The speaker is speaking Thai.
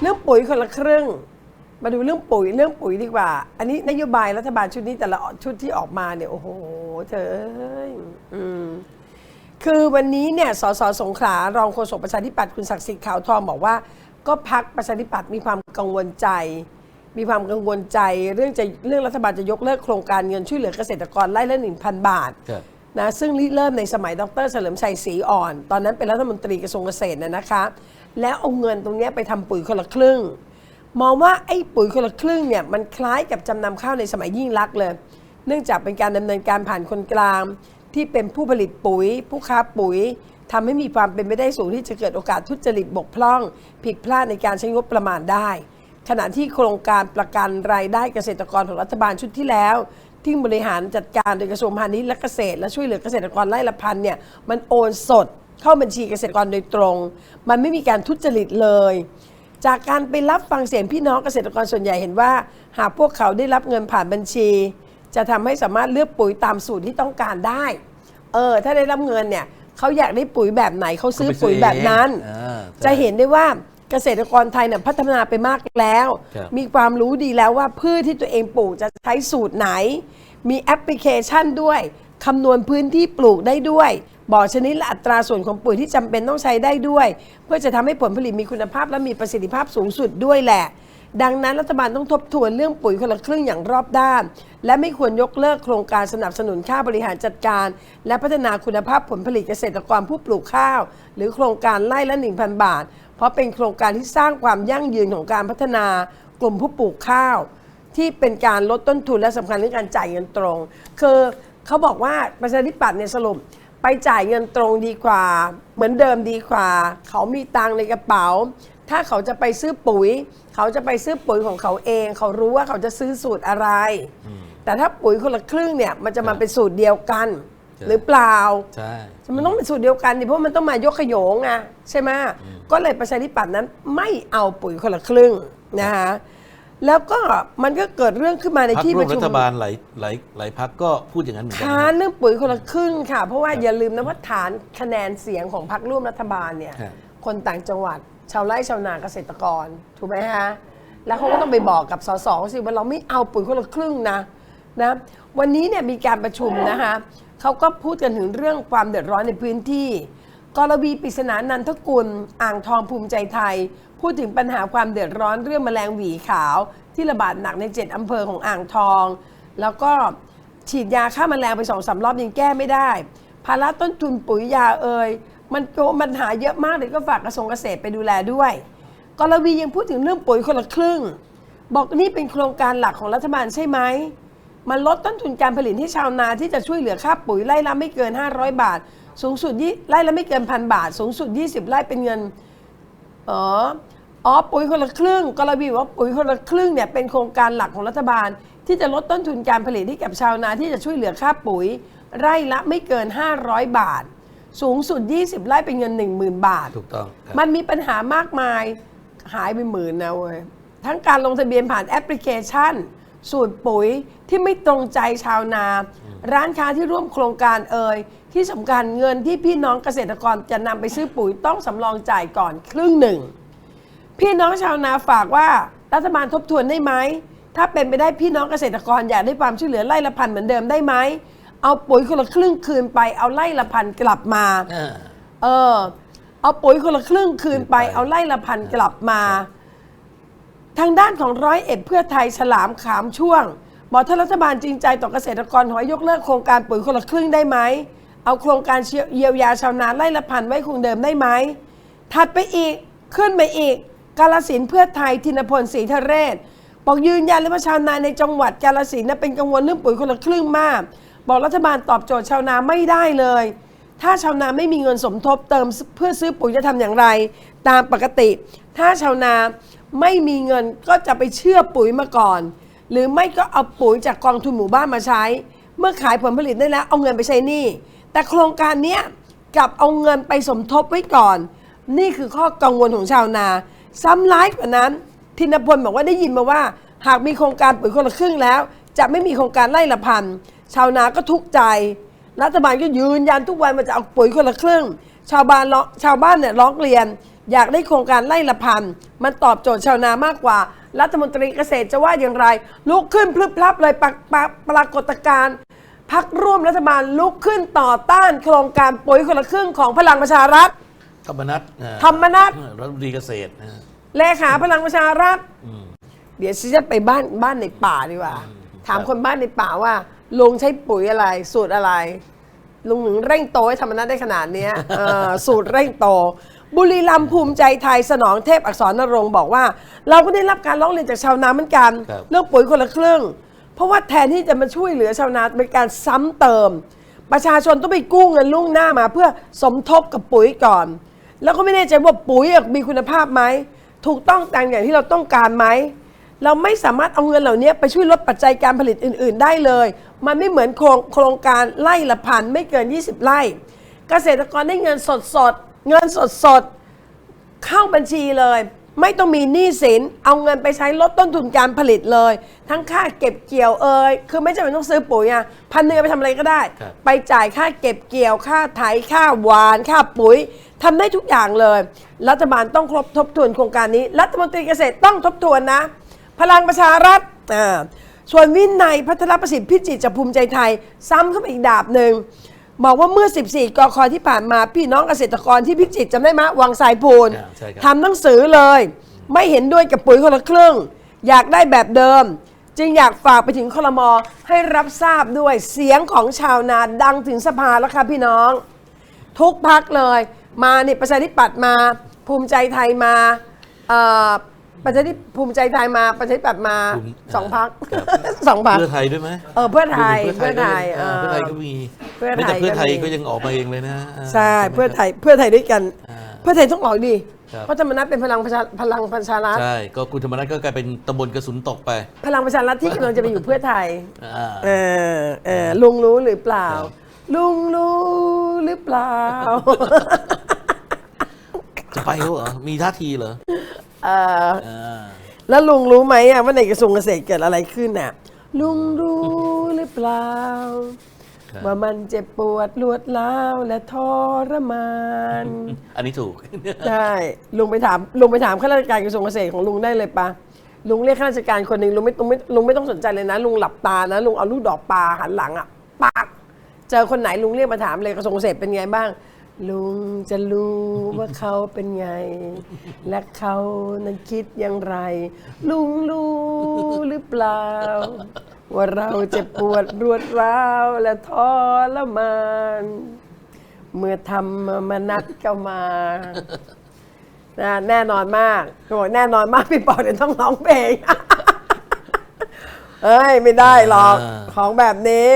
เรื่องปุ๋ยคนละครึ่ง มาดูเรื่องปุ๋ยเรื่องปุ๋ยดีกว่า อันนี้นโยบายรัฐบาลชุดนี้แต่ละชุดที่ออกมาเนี่ยโอ้โหเธอเอ้ยอืมคือวันนี้เนี่ยสสสงขลารองโฆษกประชาธิปัตย์คุณศักดิ์สิทธิ์ขาวทองบอกว่า ก็พักประชาธิปัตย์มีความกังวลใจ มีความกังวลใจเรื่องจะเรื่องรัฐบาลจะยกเลิกโครงการเงินช่วยเหลือเกษตรกรไร่ละหนึ่งพันบาทครับนะซึ่งริเริ่มในสมัยดรเฉลิมชัยศรีอ่อน ตอนนั้นเป็นรัฐมนตรีกระทรวงเกษตรนะนะคะ แล้วเอาเงินตรงนี้ไปทำปุ๋ยคนละครึ่ง มองว่าไอ้ปุ๋ยคนละครึ่งเนี่ยมันคล้ายกับจำนำข้าวในสมัยยิ่งรักเลย เนื่องจากเป็นการดำเนินการผ่านคนกลาง ที่เป็นผู้ผลิตปุ๋ย ผู้ค้าปุ๋ยทำให้มีความเป็นไปได้สูงที่จะเกิดโอกาสทุจริตบกพร่อง ผิดพลาดในการใช้งบประมาณได้ ขณะที่โครงการประกันรายได้เกษตรกรของรัฐบาลชุดที่แล้วที่บริหารจัดการโดยกระทรวงพาณิชย์และเกษตร และช่วยเหลือเกษตรกรไร่ละพันเนี่ยมันโอนสด เข้าบัญชีเกษตรกรโดยตรง มันไม่มีการทุจริตเลย จากการไปรับฟังเสียงพี่น้องเกษตรกรส่วนใหญ่เห็นว่า หากพวกเขาได้รับเงินผ่านบัญชี จะทำให้สามารถเลือกปุ๋ยตามสูตรที่ต้องการได้ เออ ถ้าได้รับเงินเนี่ยเขาอยากได้ปุ๋ยแบบไหนเขาซื้อปุ๋ยแบบนั้นอ่าใช่จะเห็นได้ว่าเกษตรกรไทยเนี่ยพัฒนาไปมากแล้วครับมีความรู้ดีแล้วว่าพืชที่ตัวเองปลูกจะใช้สูตรไหน มีแอปพลิเคชันด้วยคำนวณพื้นที่ปลูกได้ด้วย บอกชนิดและอัตราส่วนของปุ๋ยที่จำเป็นต้องใช้ได้ด้วย เพื่อจะทำให้ผลผลิตมีคุณภาพและมีประสิทธิภาพสูงสุดด้วยแหละ ดังนั้นรัฐบาลต้องทบทวนเรื่องปุ๋ยคนละครึ่งอย่างรอบด้าน และไม่ควรยกเลิกโครงการสนับสนุนค่าบริหารจัดการ และพัฒนาคุณภาพผลผลิตเกษตรกรผู้ปลูกข้าว หรือโครงการไร่ละ 1,000 บาท เพราะเป็นโครงการที่สร้างความยั่งยืนของการพัฒนากลุ่มผู้ปลูกข้าว ที่เป็นการลดต้นทุนและสำคัญเรื่องการจ่ายเงินตรง คือเขาบอกว่าประชาธิปัตย์เนี่ยสรุป ไปจ่ายเงินตรงดีกว่า เหมือนเดิมดีกว่า เขามีตังค์ในกระเป๋า ถ้าเขาจะไปซื้อปุ๋ย เขาจะไปซื้อปุ๋ยของเขาเอง เขารู้ว่าเขาจะซื้อสูตรอะไร แต่ถ้าปุ๋ยคนละครึ่งเนี่ยมันจะมาเป็นสูตรเดียวกันใช่หรือเปล่าใช่มันต้องเป็นสูตรเดียวกันดิเพราะมันต้องมายกขยงไงใช่ไหมก็เลยประชาธิปัตย์นั้นไม่เอาปุ๋ยคนละครึ่งนะคะ แล้วก็มันก็เกิดเรื่องขึ้นมาในพรรคที่ร่ปวมระชุรัมฐบาลหลายหลายหลายพักก็พูดอย่างนั้นเหมือนกัค้านนะเรื่องปุ๋ยคนละครึ่งค่ะ เพราะว่าอย่าลืมนะว่าฐานคะแนนเสียงของพรรคร่วมรัฐบาลเนี่ยครับคนต่างจังหวัด ชาวไร่ชาวนาเกษตรกรถูกไหมฮะแล้วเขาก็ต้องไปบอกกับสสสิว่าเราไม่เอาปุ๋ยคนละครึ่งนะนะวันนี้เนี่ยมีการประชุมนะคะเขาก็พูดกันถึงเรื่องความเดือดร้อนในพื้นที่กรวีปริศนานันทกุล อ่างทองภูมิใจไทย พูดถึงปัญหาความเดือดร้อนเรื่องแมลงหวีขาว ที่ระบาดหนักใน 7 อำเภอของอ่างทอง แล้วก็ฉีดยาฆ่าแมลงไปสองสามรอบยังแก้ไม่ได้ ภาระต้นทุนปุ๋ยยาเอ่ยมันโกปัญหาเยอะมากเลยก็ฝากกระทรวงเกษตรไปดูแลด้วยกรวียังพูดถึงเรื่องปุ๋ยคนละครึ่ง บอกนี่เป็นโครงการหลักของรัฐบาลใช่ไหมมันลดต้นทุนการผลิตให้ชาวนาที่จะช่วยเหลือค่าปุ๋ยไร่ละไม่เกิน 500 บาท สูงสุดยี่ไร่ละไม่เกินพันบาท สูงสุด 20 ไร่เป็นเงิน อ๋ออ๋อปุ๋ยคนละครึ่งกรวีบอกว่าปุ๋ยคนละครึ่งเนี่ยเป็นโครงการหลักของรัฐบาล ที่จะลดต้นทุนการผลิตให้กับชาวนาที่จะช่วยเหลือค่าปุ๋ย ไร่ละไม่เกิน 500 บาท สูงสุด 20 ไร่เป็นเงิน 10,000 บาท ถูกต้องครับ มันมีปัญหามากมายหายไปหมื่นนะเว้ยทั้งการลงทะเบียนผ่านแอปพลิเคชัน สูตรปุ๋ยที่ไม่ตรงใจชาวนา ร้านค้าที่ร่วมโครงการเอ่ยที่สำคัญเงินที่พี่น้องเกษตรกรจะนำไปซื้อปุ๋ยต้องสำรองจ่ายก่อนครึ่งหนึ่ง พี่น้องชาวนาฝากว่ารัฐบาลทบทวนได้ไหมถ้าเป็นไปได้พี่น้องเกษตรกรอยากได้ความช่วยเหลือไร่ละพันเหมือนเดิมได้ไหมเอาปุ๋ยคนละครึ่งคืนไปเอาไร่ละพันกลับมาอ่าเออเอาปุ๋ยคนละครึ่งคืนไปคืนไปเอาไล่ละพันกลับมา ทางด้านของร้อยเอ็ดเพื่อไทยฉลามขามช่วงบอกถ้ารัฐบาลจริงใจต่อเกษตรกรขอยยกเลิกโครงการปุ๋ยคนละครึ่งได้ไหม เอาโครงการเยียวยาชาวนาไล่ละพันไว้คงเดิมได้ไหม ถัดไปอีกขึ้นไปอีก กาลสินเพื่อไทยธินพลศรีทะเรศ บอกยืนยันเลยว่าชาวนาในจังหวัดกาลสินนะเป็นกังวลเรื่องปุ๋ยคนละครึ่งมาก บอกรัฐบาลตอบโจทย์ชาวนาไม่ได้เลย ถ้าชาวนาไม่มีเงินสมทบเติมเพื่อซื้อปุ๋ยจะทำอย่างไร ตามปกติ ถ้าชาวนา ไม่มีเงินก็จะไปเชื่อปุ๋ยมาก่อน หรือไม่ก็เอาปุ๋ยจากกองทุนหมู่บ้านมาใช้ เมื่อขายผลผลิตได้แล้วเอาเงินไปใช้หนี้แต่โครงการเนี้ยกลับเอาเงินไปสมทบไว้ก่อน นี่คือข้อกังวลของชาวนา ซ้ำร้ายกว่านั้น ธินพลบอกว่าได้ยินมาว่า หากมีโครงการปุ๋ยคนละครึ่งแล้ว จะไม่มีโครงการไล่ละพันชาวนาก็ทุกข์ใจรัฐบาลก็ยืนยันทุกวันมันจะเอาปุ๋ยคนละครึ่ง ชาวบ้านร้องชาวบ้านเนี่ยร้องเรียนอยากได้โครงการไล่ละพัน มันตอบโจทย์ชาวนามากกว่า รัฐมนตรีเกษตรจะว่าอย่างไร ลุกขึ้นพลึบพลับเลยปรากปรากปรากฏการณ์พักร่วมรัฐบาลลุกขึ้นต่อต้านโครงการปุ๋ยคนละครึ่งของพลังประชารัฐ ธรรมนัฐอ่าธรรมนัฐรัฐมนตรีเกษตรนะฮะเลขาพลังประชารัฐอืมเดี๋ยวฉันจะไปบ้านบ้านในป่าดีกว่าอืมถามครับคนบ้านในป่าว่าลุงใช้ปุ๋ยอะไร สูตรอะไร ลุงถึงเร่งโตให้ธรรมนัฐได้ขนาดเนี้ยเออสูตรเร่งโต บุรีรัมย์ภูมิใจไทยสนองเทพอักษรนรงค์บอกว่า เราก็ได้รับการร้องเรียนจากชาวนาเหมือนกัน ครับ เรื่องปุ๋ยคนละครึ่ง เพราะว่าแทนที่จะมาช่วยเหลือชาวนาเป็นการซ้ำเติม ประชาชนต้องไปกู้เงินล่วงหน้ามา เพื่อสมทบกับปุ๋ยก่อน แล้วก็ไม่แน่ใจว่าปุ๋ยมีคุณภาพไหมถูกต้องตามอย่างที่เราต้องการไหม เราไม่สามารถเอาเงินเหล่านี้ไปช่วยลดปัจจัยการผลิตอื่น ๆ ได้เลย มันไม่เหมือนโครงโครงการไล่ละพันไม่เกิน 20 ไร่ เกษตรกรได้เงินสดสดๆ เงินสดสดๆเข้าบัญชีเลย ไม่ต้องมีหนี้สิน เอาเงินไปใช้ลดต้นทุนการผลิตเลย ทั้งค่าเก็บเกี่ยวเอ่ยคือไม่จำเป็นต้องซื้อปุ๋ยอะพันหนึ่งเอาไปทำอะไรก็ได้ ครับ ไปจ่ายค่าเก็บเกี่ยวค่าไถค่าหวาน ค่าปุ๋ยทำได้ทุกอย่างเลย รัฐบาลต้องครบทบทวนโครงการนี้ รัฐมนตรีเกษตรต้องทบทวนนะ พลังประชารัฐอ่าส่วนวินัยพัฒนประสิทธิ์พิจิตรจากภูมิใจไทย ซ้ำเข้าไปอีกดาบหนึ่ง บอกว่าเมื่อ 14 กคที่ผ่านมาพี่น้องเกษตรกรที่พิจิตรจำได้ไหมวังสายพูนอ่าใช่ครับ ทำหนังสือเลย ไม่เห็นด้วยกับปุ๋ยคนละครึ่ง อยากได้แบบเดิม จึงอยากฝากไปถึงคลมให้รับทราบด้วยเสียงของชาวนาดังถึงสภาแล้วค่ะพี่น้อง ทุกพักเลย มาเนี่ยประชาธิปัตย์มา ภูมิใจไทยมาเอ่อ ประชาธิภูมิใจไทยมาประชาธิปัตย์มาภูมิสองพักครับ สองพัก เพื่อไทยด้วยไหมเออเพื่อไทยรวมถึงเพื่อไทยอ่าเออ เพื่อไทยก็มีเพื่อไทยไม่แต่เพื่อไทยก็มีก็ยังออกมาเองเลยนะอ่าใช่ไหมเพื่อไทครับยเพื่อไทยด้วยกัน อ่า เพื่อไทยต้องออกดี ครับ เพราะธรรมนัฐเป็นพลังประชาพลังประชารัฐใช่ ก็คุณธรรมนัฐก็กลายเป็นตำบลกระสุนตกไปพลังประชารัฐที่กำลังจะไปอยู่เพื่อไทย อ่า เออเออลุงรู้หรือเปล่า ครับ ลุงรู้หรือเปล่า จะไปแล้วเหรอ มีท่าทีเหรอ เอออ่าแล้วลุงรู้ไหมอะว่าในกระทรวงเกษตรเกิดอะไรขึ้นน่ะ ลุงรู้หรือเปล่าครับว่ามันเจ็บปวดรวดร้าวและทรมาน อันนี้ถูก ใช่ลุงไปถามลุงไปถามข้าราชการกระทรวงเกษตรของลุงได้เลยปะลุงเรียกข้าราชการคนหนึ่งลุงไม่ลุงไม่ลุงไม่ต้องสนใจเลยนะ ลุงหลับตานะลุงเอาลูกดอกปลาหันหลังอะปากเจอคนไหนลุงเรียกมาถามเลยกระทรวงเกษตรเป็นไงบ้าง ลุงจะรู้ว่าเขาเป็นไง และเขานั้นคิดอย่างไร ลุงรู้หรือเปล่า ว่าเราเจ็บปวดรวดร้าวและทรมาน เมื่อทำมานัดก็มานะแน่นอนมากเขาบอกแน่นอนมากพี่ปอเดี๋ยวต้องร้องเพลงเอ้ย ไม่ได้หรอกอ่าของแบบนี้